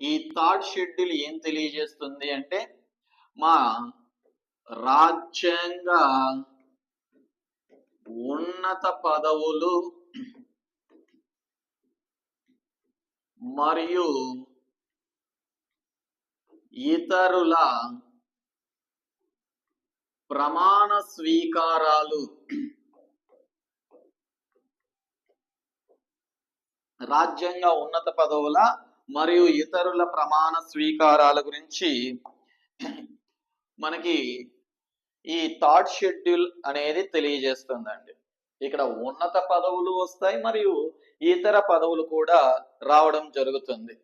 ఈ third schedule ఏం తెలియజేస్తుంది అంటే మా రాజ్యాంగ ఉన్నత పదవులు మరియు ఇతరుల ప్రమాణ స్వీకారాలు రాజ్యాంగ ఉన్నత పదవుల మరియు ఇతరుల ప్రమాణ స్వీకారాల గురించి మనకి ఈ థర్డ్ షెడ్యూల్ అనేది తెలియజేస్తుందండి. ఇక్కడ ఉన్నత పదవులు వస్తాయి మరియు ఇతర పదవులు కూడా రావడం జరుగుతుంది.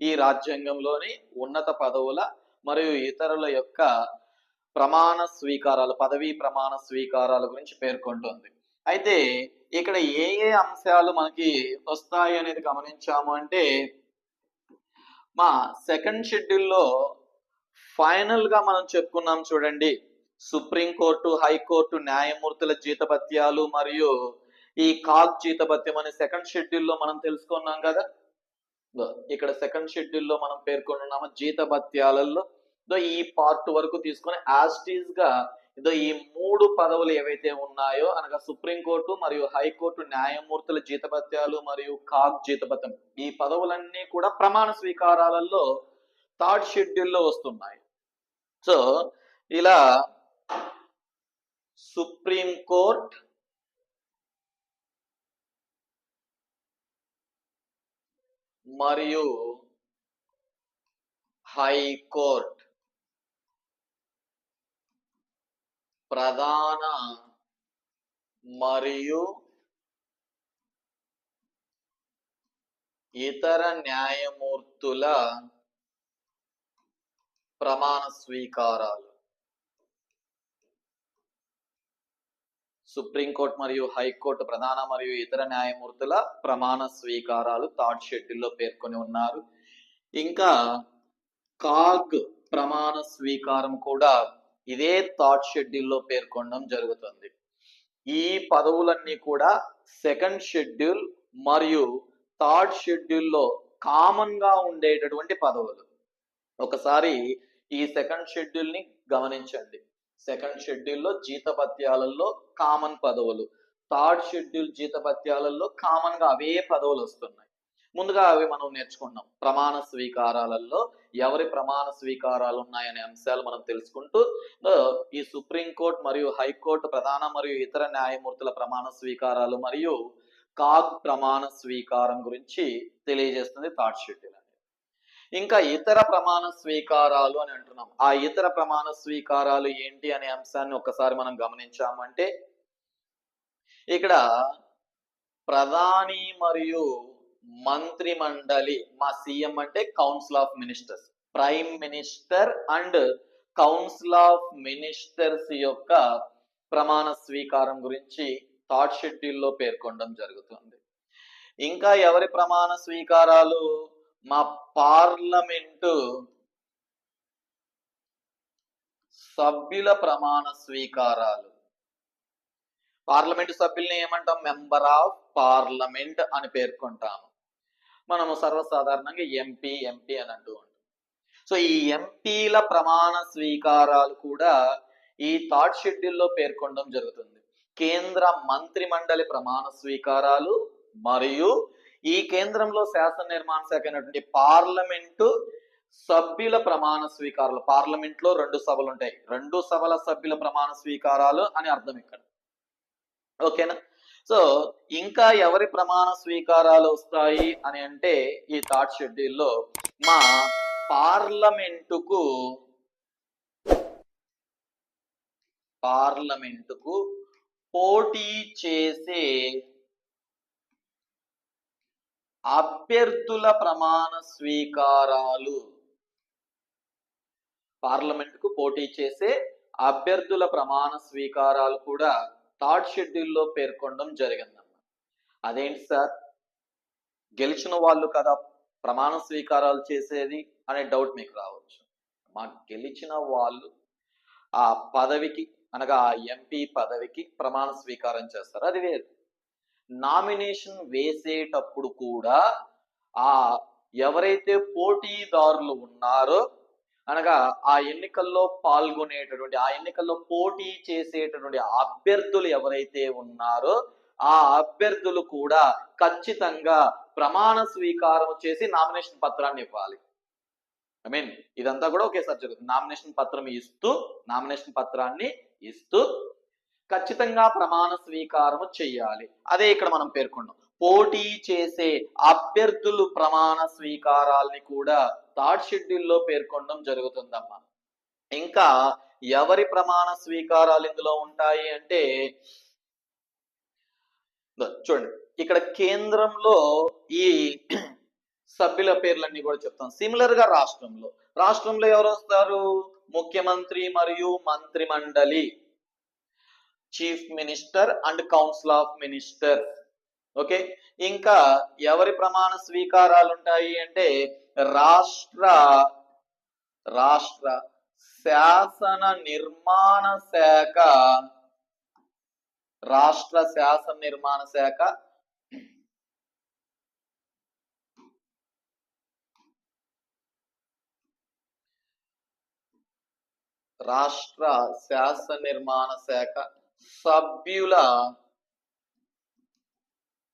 ఈ రాజ్యాంగంలోని ఉన్నత పదవుల మరియు ఇతరుల యొక్క ప్రమాణ స్వీకారాలు పదవీ ప్రమాణ స్వీకారాల గురించి పేర్కొంటుంది. అయితే ఇక్కడ ఏ ఏ అంశాలు మనకి వస్తాయి అనేది గమనించాము అంటే మా సెకండ్ షెడ్యూల్లో ఫైనల్గా మనం చెప్పుకున్నాం చూడండి. సుప్రీంకోర్టు హైకోర్టు న్యాయమూర్తుల జీతభత్యాలు మరియు ఈ కాగ్ జీతభత్యం అనే సెకండ్ షెడ్యూల్లో మనం తెలుసుకున్నాం కదా. ఇక్కడ సెకండ్ షెడ్యూల్లో మనం పేర్కొన్నాము జీతభత్యాలలో. ఈ పార్ట్ వరకు తీసుకొని యాస్టీస్గా ఇదో ఈ మూడు పదవులు ఏవైతే ఉన్నాయో అనగా సుప్రీంకోర్టు మరియు హైకోర్టు న్యాయమూర్తుల జీతభత్యాలు మరియు కాగ్ జీతభత్యం ఈ పదవులన్నీ కూడా ప్రమాణ స్వీకారాలలో థర్డ్ షెడ్యూల్లో వస్తున్నాయి. సో ఇలా సుప్రీం కోర్ట్ మరియు హైకోర్ట్ ప్రధాన మరియు ఇతర న్యాయమూర్తుల ప్రమాణ స్వీకారాలు. సుప్రీంకోర్టు మరియు హైకోర్టు ప్రధాన మరియు ఇతర న్యాయమూర్తుల ప్రమాణ స్వీకారాలు థర్డ్ షెడ్యూల్లో పేర్కొని ఉన్నారు. ఇంకా కాగ్ ప్రమాణ స్వీకారం కూడా ఇదే థర్డ్ షెడ్యూల్లో పేర్కొనడం జరుగుతుంది. ఈ పదవులన్నీ కూడా సెకండ్ షెడ్యూల్ మరియు థర్డ్ షెడ్యూల్లో కామన్గా ఉండేటటువంటి పదవులు. ఒకసారి ఈ సెకండ్ షెడ్యూల్ని గమనించండి. సెకండ్ షెడ్యూల్లో జీతపత్యాలలో కామన్ పదవులు. థర్డ్ షెడ్యూల్ జీతపత్యాలలో కామన్గా అవే పదవులు వస్తున్నాయి. ముందుగా అవి మనం నేర్చుకున్నాం ప్రమాణ స్వీకారాలలో ఎవరి ప్రమాణ స్వీకారాలు ఉన్నాయనే అంశాలు మనం తెలుసుకుంటూ ఈ సుప్రీంకోర్టు మరియు హైకోర్టు ప్రధాన మరియు ఇతర న్యాయమూర్తుల ప్రమాణ స్వీకారాలు మరియు కాగ్ ప్రమాణ స్వీకారం గురించి తెలియజేస్తుంది థర్డ్ షెడ్యూల్ అనేది ఇంకా ఇతర ప్రమాణ స్వీకారాలు అని అంటున్నాం. ఆ ఇతర ప్రమాణ స్వీకారాలు ఏంటి అనే అంశాన్ని ఒకసారి మనం గమనించామంటే ఇక్కడ ప్రధాని మరియు మంత్రి మండలి మా సీఎం అంటే council of ministers prime minister and council of ministers యొక్క ప్రమాణ స్వీకారం గురించి థర్డ్ షెడ్యూల్లో పేర్కొనడం జరుగుతుంది. ఇంకా ఎవరి ప్రమాణ స్వీకారాలు? మా పార్లమెంటు సభ్యుల ప్రమాణ స్వీకారాలు. పార్లమెంటు సభ్యుల్ని ఏమంటాం? మెంబర్ ఆఫ్ పార్లమెంట్ అని పేర్కొంటాము. మనము సర్వసాధారణంగా ఎంపీ ఎంపీ అని అంటూ ఉంటాం. సో ఈ ఎంపీల ప్రమాణ స్వీకారాలు కూడా ఈ థర్డ్ షెడ్యూల్లో పేర్కొనడం జరుగుతుంది. కేంద్ర మంత్రి మండలి ప్రమాణ స్వీకారాలు మరియు ఈ కేంద్రంలో శాసన నిర్మాణ శాఖ అయినటువంటి పార్లమెంటు సభ్యుల ప్రమాణ స్వీకారాలు. పార్లమెంట్లో రెండు సభలు ఉంటాయి రెండు సభల సభ్యుల ప్రమాణ స్వీకారాలు అని అర్థం ఇక్కడ. ఓకేనా? సో ఇంకా ఎవరి ప్రమాణ స్వీకారాలు వస్తాయి అని అంటే ఈ థర్డ్ షెడ్యూల్లో మా పార్లమెంటుకు పార్లమెంటుకు పోటీ చేసే అభ్యర్థుల ప్రమాణ స్వీకారాలు పార్లమెంటుకు పోటీ చేసే అభ్యర్థుల ప్రమాణ స్వీకారాలు కూడా థర్డ్ షెడ్యూల్లో పేర్కొనడం జరిగిందన్న అదేంటి సార్? గెలిచిన వాళ్ళు కదా ప్రమాణ స్వీకారాలు చేసేది అనే డౌట్ మీకు రావచ్చు. మా గెలిచిన వాళ్ళు ఆ పదవికి అనగా ఆ ఎంపీ పదవికి ప్రమాణ స్వీకారం చేస్తారు. అది వేరు. నామినేషన్ వేసేటప్పుడు కూడా ఆ ఎవరైతే పోటీదారులు ఉన్నారో అనగా ఆ ఎన్నికల్లో పాల్గొనేటటువంటి ఆ ఎన్నికల్లో పోటీ చేసేటటువంటి అభ్యర్థులు ఎవరైతే ఉన్నారో ఆ అభ్యర్థులు కూడా ఖచ్చితంగా ప్రమాణ స్వీకారం చేసి నామినేషన్ పత్రాన్ని ఇవ్వాలి. ఐ మీన్ ఇదంతా కూడా ఒకేసారి జరుగుతుంది. నామినేషన్ పత్రం ఇస్తూ నామినేషన్ పత్రాన్ని ఇస్తూ ఖచ్చితంగా ప్రమాణ స్వీకారం చేయాలి. అదే ఇక్కడ మనం పేర్కొన్నాం. పోటీ చేసే అభ్యర్థులు ప్రమాణ స్వీకారాల్ని కూడా థర్డ్ షెడ్యూల్లో పేర్కొనడం జరుగుతుందమ్మా. ఇంకా ఎవరి ప్రమాణ స్వీకారాలు ఇందులో ఉంటాయి అంటే చూడండి ఇక్కడ కేంద్రంలో ఈ సభ్యుల పేర్లన్నీ కూడా చెప్తాం. సిమిలర్గా రాష్ట్రంలో. రాష్ట్రంలో ఎవరు వస్తారు? ముఖ్యమంత్రి మరియు మంత్రి మండలి chief minister and council of minister okay? ఇంకా ఎవరి ప్రమాణ స్వీకారాలు ఉంటాయి అంటే రాష్ట్ర రాష్ట్ర శాసన నిర్మాణ శాఖ రాష్ట్ర శాసన నిర్మాణ శాఖ. రాష్ట్ర శాసన నిర్మాణ శాఖ సభ్యుల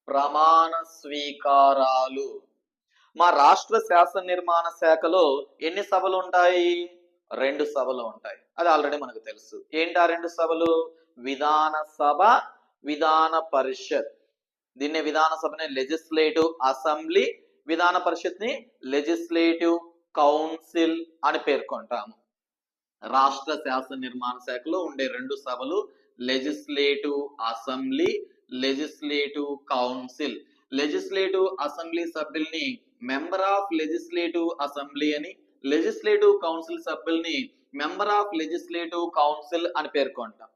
ప్రమాణ స్వీకారాలు. మా రాష్ట్ర శాసన నిర్మాణ శాఖలో ఎన్ని సభలు ఉంటాయి? రెండు సభలు ఉంటాయి. అది ఆల్రెడీ మనకు తెలుసు. ఏంటి ఆ రెండు సభలు? విధాన సభ విధాన పరిషత్. దీన్ని విధాన సభని లెజిస్లేటివ్ అసెంబ్లీ విధాన పరిషత్ని లెజిస్లేటివ్ కౌన్సిల్ అని పేర్కొంటాము. రాష్ట్ర శాసన నిర్మాణ శాఖలో ఉండే రెండు సభలు legislative assembly legislative council. Legislative assembly సభ్యుల్ని మెంబర్ ఆఫ్ లెజిస్లేటివ్ అసెంబ్లీ అని లెజిస్లేటివ్ కౌన్సిల్ సభ్యుల్ని మెంబర్ ఆఫ్ లెజిస్లేటివ్ కౌన్సిల్ అని పేర్కొంటాం.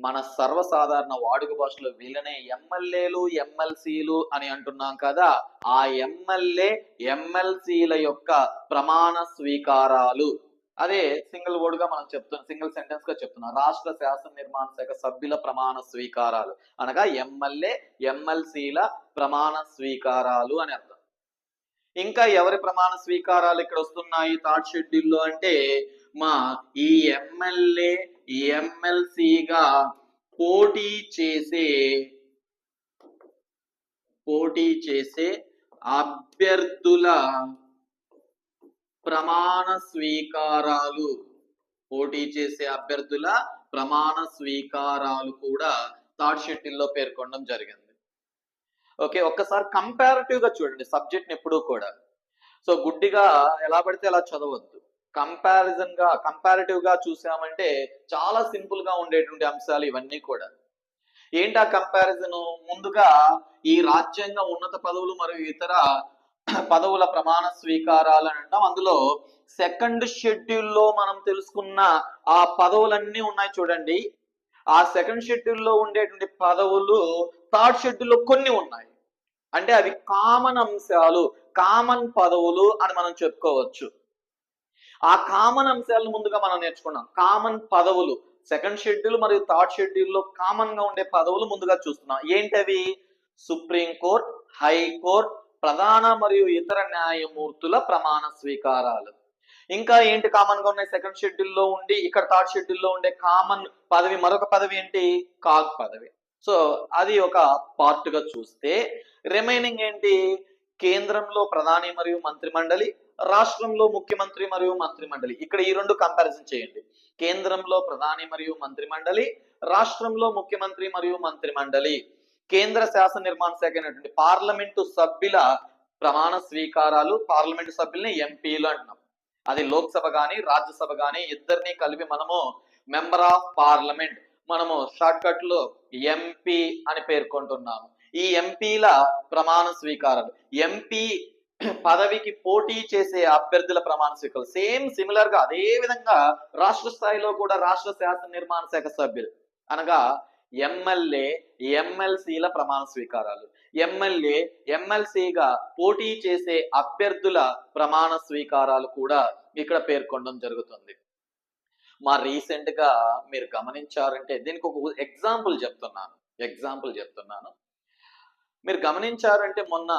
మన సర్వసాధారణ వాడుక భాషలో వీళ్ళనే ఎమ్మెల్యేలు ఎమ్మెల్సీలు అని అంటున్నాం కదా ఆ ఎమ్మెల్యే ఎమ్మెల్సీల యొక్క ప్రమాణ స్వీకారాలు. అదే సింగిల్ వర్డ్గా మనం చెప్తున్నాం సింగిల్ సెంటెన్స్గా చెప్తున్నాం. రాష్ట్ర శాసన నిర్మాణ శాఖ సభ్యుల ప్రమాణ స్వీకారాలు. అనగా ఎమ్మెల్యే ఎమ్మెల్సీల ప్రమాణ స్వీకారాలు అని అర్థం. ఇంకా ఎవరి ప్రమాణ స్వీకారాలు ఇక్కడ వస్తున్నాయి థర్డ్ షెడ్యూల్లో అంటే మా ఈ ఎమ్మెల్యే ఎమ్మెల్సీగా పోటీ చేసే పోటీ చేసే అభ్యర్థుల ప్రమాణ స్వీకారాలు. పోటీ చేసే అభ్యర్థుల ప్రమాణ స్వీకారాలు కూడా థర్డ్ షెడ్యూల్లో పేర్కొనడం జరిగింది. ఓకే ఒక్కసారి కంపారిటివ్గా చూడండి సబ్జెక్ట్ని ఎప్పుడూ కూడా. సో గుడ్డిగా ఎలా పడితే అలా చదవద్దు. కంపారిజన్గా కంపారిటివ్గా చూసామంటే చాలా సింపుల్గా ఉండేటువంటి అంశాలు ఇవన్నీ కూడా. ఏంటి ఆ కంపారిజన్? ముందుగా ఈ రాజ్యాంగ ఉన్నత పదవులు మరియు ఇతర పదవుల ప్రమాణ స్వీకారాలు అని అంటాం. అందులో సెకండ్ షెడ్యూల్లో మనం తెలుసుకున్న ఆ పదవులన్నీ ఉన్నాయి చూడండి. ఆ సెకండ్ షెడ్యూల్లో ఉండేటువంటి పదవులు థర్డ్ షెడ్యూల్లో కొన్ని ఉన్నాయి. అంటే అవి కామన్ అంశాలు కామన్ పదవులు అని మనం చెప్పుకోవచ్చు. ఆ కామన్ అంశాలను ముందుగా మనం నేర్చుకున్నాం కామన్ పదవులు సెకండ్ షెడ్యూల్ మరియు థర్డ్ షెడ్యూల్లో కామన్గా ఉండే పదవులు ముందుగా చూస్తున్నాం. ఏంటవి? సుప్రీం కోర్ట్ హైకోర్ట్ ప్రధాన మరియు ఇతర న్యాయమూర్తుల ప్రమాణ స్వీకారాలు. ఇంకా ఏంటి కామన్గా ఉన్నాయి? సెకండ్ షెడ్యూల్లో ఉండి ఇక్కడ థర్డ్ షెడ్యూల్లో ఉండే కామన్ పదవి మరొక పదవి ఏంటి? కాగ్ పదవి. సో అది ఒక పార్ట్గా చూస్తే రిమైనింగ్ ఏంటి? కేంద్రంలో ప్రధాని మరియు మంత్రి మండలి రాష్ట్రంలో ముఖ్యమంత్రి మరియు మంత్రి మండలి ఇక్కడ ఈ రెండు కంపారిజన్ చేయండి. కేంద్రంలో ప్రధాని మరియు మంత్రి మండలి రాష్ట్రంలో ముఖ్యమంత్రి మరియు మంత్రి మండలి కేంద్ర శాసన నిర్మాణ శాఖ అయినటువంటి పార్లమెంటు సభ్యుల ప్రమాణ స్వీకారాలు పార్లమెంటు సభ్యుల్ని ఎంపీలు అంటున్నాం. అది లోక్సభ కానీ రాజ్యసభ కానీ ఇద్దరిని కలిపి మనము మెంబర్ ఆఫ్ పార్లమెంట్ మనము షార్ట్ కట్లో ఎంపీ అని పేర్కొంటున్నాము. ఈ ఎంపీల ప్రమాణ స్వీకారాలు ఎంపీ పదవికి పోటీ చేసే అభ్యర్థుల ప్రమాణ స్వీకారాలు సేమ్ సిమిలర్గా అదే విధంగా రాష్ట్ర స్థాయిలో కూడా రాష్ట్ర శాసన నిర్మాణ శాఖ సభ్యులు అనగా ఎమ్మెల్యే ఎమ్మెల్సీల ప్రమాణ స్వీకారాలు. ఎమ్మెల్యే ఎమ్మెల్సీగా పోటీ చేసే అభ్యర్థుల ప్రమాణ స్వీకారాలు కూడా ఇక్కడ పేర్కొనడం జరుగుతుంది. మా రీసెంట్గా మీరు గమనించారంటే దీనికి ఒక ఎగ్జాంపుల్ చెప్తున్నాను. ఎగ్జాంపుల్ చెప్తున్నాను. మీరు గమనించారంటే మొన్న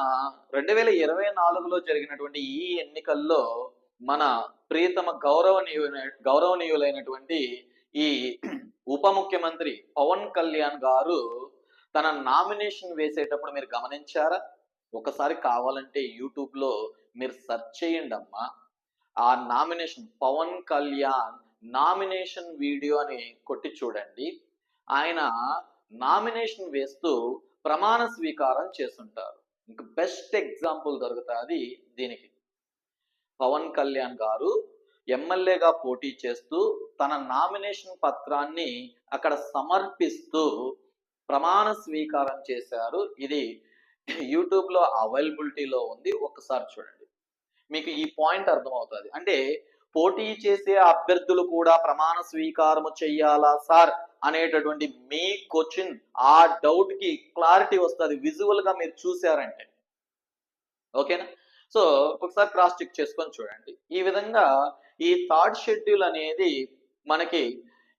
రెండు వేల ఇరవై నాలుగులో జరిగినటువంటి ఈ ఎన్నికల్లో మన ప్రియతమ గౌరవనీయు గౌరవనీయులైనటువంటి ఈ ఉప ముఖ్యమంత్రి పవన్ కళ్యాణ్ గారు తన నామినేషన్ వేసేటప్పుడు మీరు గమనించారా? ఒకసారి కావాలంటే యూట్యూబ్లో మీరు సెర్చ్ చేయండి అమ్మా. ఆ nomination Pawan Kalyan nomination video అని కొట్టి చూడండి. ఆయన నామినేషన్ వేస్తూ ప్రమాణ స్వీకారం చేస్తుంటారు. ఇంకా బెస్ట్ ఎగ్జాంపుల్ దొరుకుతుంది దీనికి. పవన్ కళ్యాణ్ గారు ఎమ్మెల్యేగా పోటీ చేస్తూ తన నామినేషన్ పత్రాన్ని అక్కడ సమర్పిస్తూ ప్రమాణ స్వీకారం చేశారు. ఇది యూట్యూబ్లో అవైలబిలిటీలో ఉంది. ఒకసారి చూడండి. మీకు ఈ పాయింట్ అర్థమవుతుంది. అంటే పోటీ చేసే అభ్యర్థులు కూడా ప్రమాణ స్వీకారము చెయ్యాలా సార్? అనేటటువంటి మీ క్వశ్చన్ ఆ డౌట్కి క్లారిటీ వస్తుంది. విజువల్గా మీరు చూసారంటే ఓకేనా? సో ఒకసారి క్రాస్ చెక్ చేసుకొని చూడండి. ఈ విధంగా ఈ థర్డ్ షెడ్యూల్ అనేది మనకి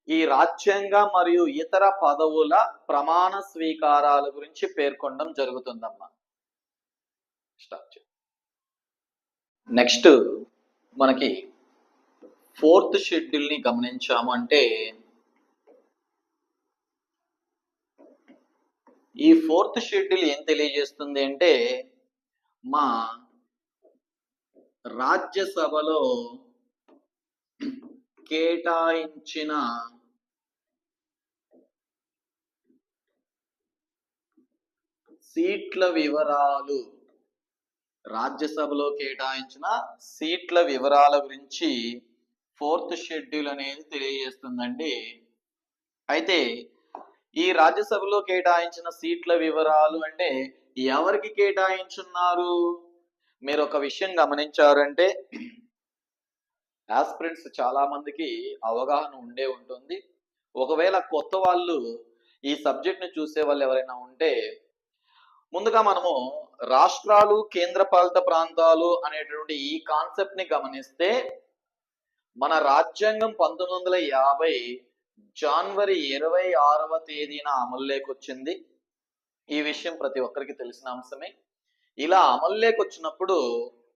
ఈ రాజ్యాంగ మరియు ఇతర పదవుల ప్రమాణ స్వీకారాల గురించి పేర్కొనడం జరుగుతుందమ్మా. స్టార్ట్ నెక్స్ట్ మనకి ఫోర్త్ షెడ్యూల్ని గమనించాము అంటే ఈ ఫోర్త్ షెడ్యూల్ ఏం తెలియజేస్తుంది అంటే మా రాజ్యసభలో కేటాయించిన సీట్ల వివరాలు రాజ్యసభలో కేటాయించిన సీట్ల వివరాల గురించి ఫోర్త్ షెడ్యూల్ అనేది తెలియజేస్తుందండి. అయితే ఈ రాజ్యసభలో కేటాయించిన సీట్ల వివరాలు అంటే ఎవరికి కేటాయించున్నారు? మీరు ఒక విషయం గమనించారంటే ఆస్పిరెంట్స్ చాలా మందికి అవగాహన ఉండే ఉంటుంది. ఒకవేళ కొత్త వాళ్ళు ఈ సబ్జెక్ట్ని చూసే వాళ్ళు ఎవరైనా ఉంటే ముందుగా మనము రాష్ట్రాలు కేంద్రపాలిత ప్రాంతాలు అనేటువంటి ఈ కాన్సెప్ట్ని గమనిస్తే మన రాజ్యాంగం పంతొమ్మిది వందల యాభై జనవరి ఇరవై ఆరవ తేదీన అమల్లోకి వచ్చింది. ఈ విషయం ప్రతి ఒక్కరికి తెలిసిన అంశమే. ఇలా అమల్లోకి వచ్చినప్పుడు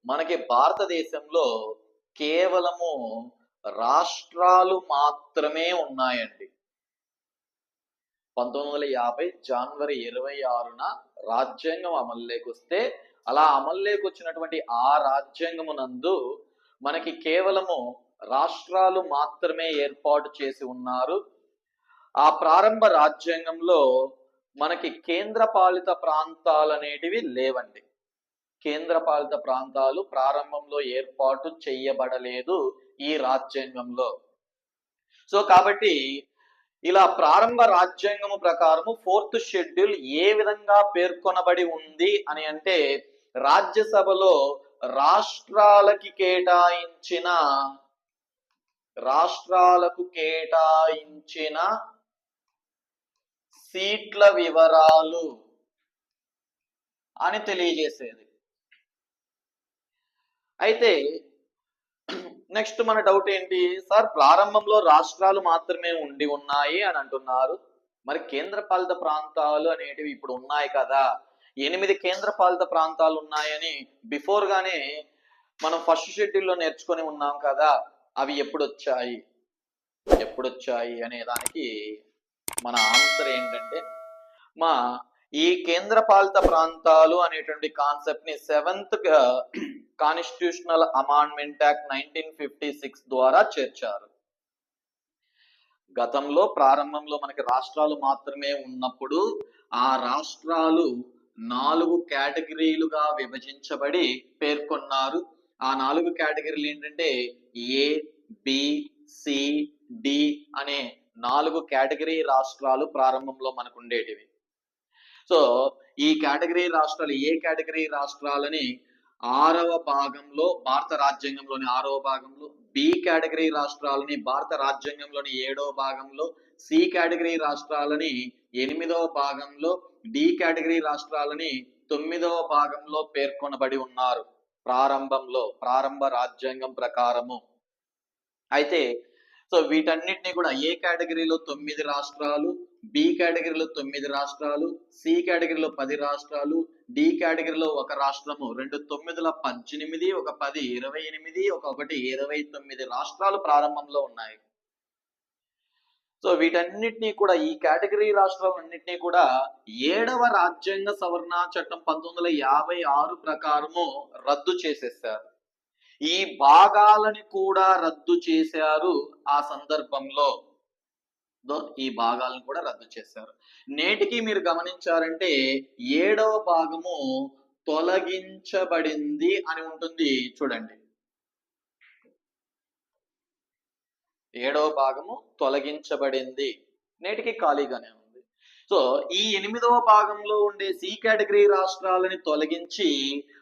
మనకి భారతదేశంలో కేవలము రాష్ట్రాలు మాత్రమే ఉన్నాయండి. పంతొమ్మిది వందల యాభై జనవరి ఇరవై ఆరున రాజ్యాంగం అమల్లోకి వస్తే అలా అమల్లోకి వచ్చినటువంటి ఆ రాజ్యాంగమునందు మనకి కేవలము రాష్ట్రాలు మాత్రమే ఏర్పాటు చేసి ఉన్నారు. ఆ ప్రారంభ రాజ్యాంగంలో మనకి కేంద్ర పాలిత ప్రాంతాలు అనేటివి లేవండి. కేంద్రపాలిత ప్రాంతాలు ప్రారంభంలో ఏర్పాటు చేయబడలేదు ఈ రాజ్యాంగంలో. సో కాబట్టి ఇలా ప్రారంభ రాజ్యాంగము ప్రకారము ఫోర్త్ షెడ్యూల్ ఏ విధంగా పేర్కొనబడి ఉంది అని అంటే రాజ్యసభలో రాష్ట్రాలకి కేటాయించిన రాష్ట్రాలకు కేటాయించిన సీట్ల వివరాలు అని తెలియజేసేది. అయితే నెక్స్ట్ మన డౌట్ ఏంటి? సార్ ప్రారంభంలో రాష్ట్రాలు మాత్రమే ఉండి ఉన్నాయి అని అంటున్నారు. మరి కేంద్ర పాలిత ప్రాంతాలు అనేటివి ఇప్పుడు ఉన్నాయి కదా? ఎనిమిది కేంద్ర పాలిత ప్రాంతాలు ఉన్నాయని బిఫోర్ గానే మనం ఫస్ట్ షెడ్యూల్లో నేర్చుకొని ఉన్నాం కదా? అవి ఎప్పుడు వచ్చాయి ఎప్పుడు వచ్చాయి అనే దానికి మన ఆన్సర్ ఏంటంటే మా ఈ కేంద్ర పాలిత ప్రాంతాలు అనేటువంటి కాన్సెప్ట్ని seventh constitutional amendment act nineteen fifty six ద్వారా చేర్చారు. గతంలో ప్రారంభంలో మనకి రాష్ట్రాలు మాత్రమే ఉన్నప్పుడు ఆ రాష్ట్రాలు నాలుగు కేటగిరీలుగా విభజించబడి పేర్కొన్నారు. ఆ నాలుగు కేటగిరీలు ఏంటంటే ఏ బి సి డి అనే నాలుగు కేటగిరీ రాష్ట్రాలు ప్రారంభంలో మనకు ఉండేటివి. సో ఈ కేటగిరీ రాష్ట్రాలు ఏ కేటగిరీ రాష్ట్రాలని ఆరవ భాగంలో భారత రాజ్యాంగంలోని ఆరవ భాగంలో బి కేటగిరీ రాష్ట్రాలని భారత రాజ్యాంగంలోని ఏడవ భాగంలో సి కేటగిరీ రాష్ట్రాలని ఎనిమిదవ భాగంలో డి కేటగిరీ రాష్ట్రాలని తొమ్మిదవ భాగంలో పేర్కొనబడి ఉన్నారు ప్రారంభంలో ప్రారంభ రాజ్యాంగం ప్రకారము. అయితే సో వీటన్నిటిని కూడా ఏ కేటగిరీలో తొమ్మిది రాష్ట్రాలు బి కేటగిరీలో తొమ్మిది రాష్ట్రాలు సి కేటగిరీలో పది రాష్ట్రాలు డి కేటగిరీలో ఒక రాష్ట్రము. రెండు తొమ్మిదిల పద్దెనిమిది ఒక పది ఇరవై ఎనిమిది ఒక ఒకటి ఇరవై తొమ్మిది రాష్ట్రాలు ప్రారంభంలో ఉన్నాయి. సో వీటన్నిటినీ కూడా ఈ కేటగిరీ రాష్ట్రాలన్నింటినీ కూడా ఏడవ రాజ్యాంగ సవరణ చట్టం పంతొమ్మిది వందల యాభై ఆరు ప్రకారము రద్దు చేసేస్తారు ఈ భాగాలని కూడా రద్దు చేశారు ఆ సందర్భంలో. దో ఈ భాగాలను కూడా రద్దు చేశారు. నేటికి మీరు గమనించారంటే ఏడవ భాగము తొలగించబడింది అని ఉంటుంది. చూడండి. ఏడవ భాగము తొలగించబడింది. నేటికి ఖాళీగానే ఉంది సో ఈ ఎనిమిదవ భాగంలో ఉండే సి కేటగిరీ రాష్ట్రాలని తొలగించి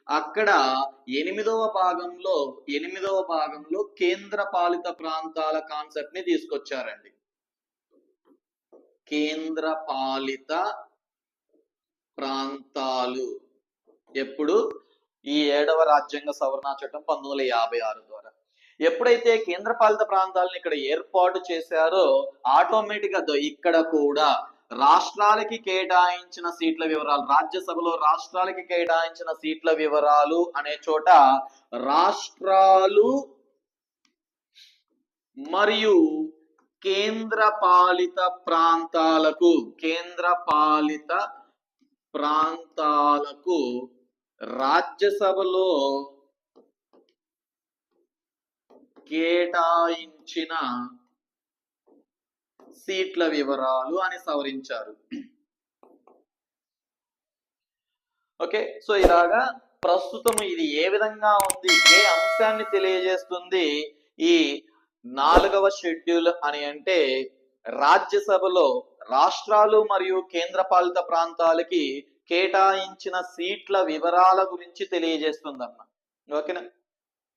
అక్కడ ఎనిమిదవ భాగంలో ఎనిమిదవ భాగంలో కేంద్ర పాలిత ప్రాంతాల కాన్సెప్ట్ని తీసుకొచ్చారండి. కేంద్ర పాలిత ప్రాంతాలు. ఎప్పుడు? ఈ ఏడవ రాజ్యాంగ సవరణ చట్టం పంతొమ్మిది వందల యాభై ఆరు ద్వారా. ఎప్పుడైతే కేంద్ర పాలిత ప్రాంతాలను ఇక్కడ ఏర్పాటు చేశారో ఆటోమేటిక్గా ఇక్కడ కూడా రాష్ట్రాలకి కేటాయించిన సీట్ల వివరాలు రాజ్యసభలో రాష్ట్రాలకి కేటాయించిన సీట్ల వివరాలు అనే చోట రాష్ట్రాలు మరియు కేంద్ర పాలిత ప్రాంతాలకు కేంద్ర పాలిత ప్రాంతాలకు రాజ్యసభలో కేటాయించిన సీట్ల వివరాలు అని సవరించారు. ఓకే సో ఇలాగా ప్రస్తుతం ఇది ఏ విధంగా ఉంది ఏ అంశాన్ని తెలియజేస్తుంది ఈ నాలుగవ షెడ్యూల్ అని అంటే రాజ్యసభలో రాష్ట్రాలు మరియు కేంద్రపాలిత ప్రాంతాలకి కేటాయించిన సీట్ల వివరాల గురించి తెలియజేస్తుందన్న ఓకేనా?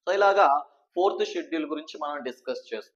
సో ఇలాగా ఫోర్త్ షెడ్యూల్ గురించి మనం డిస్కస్ చేస్తాం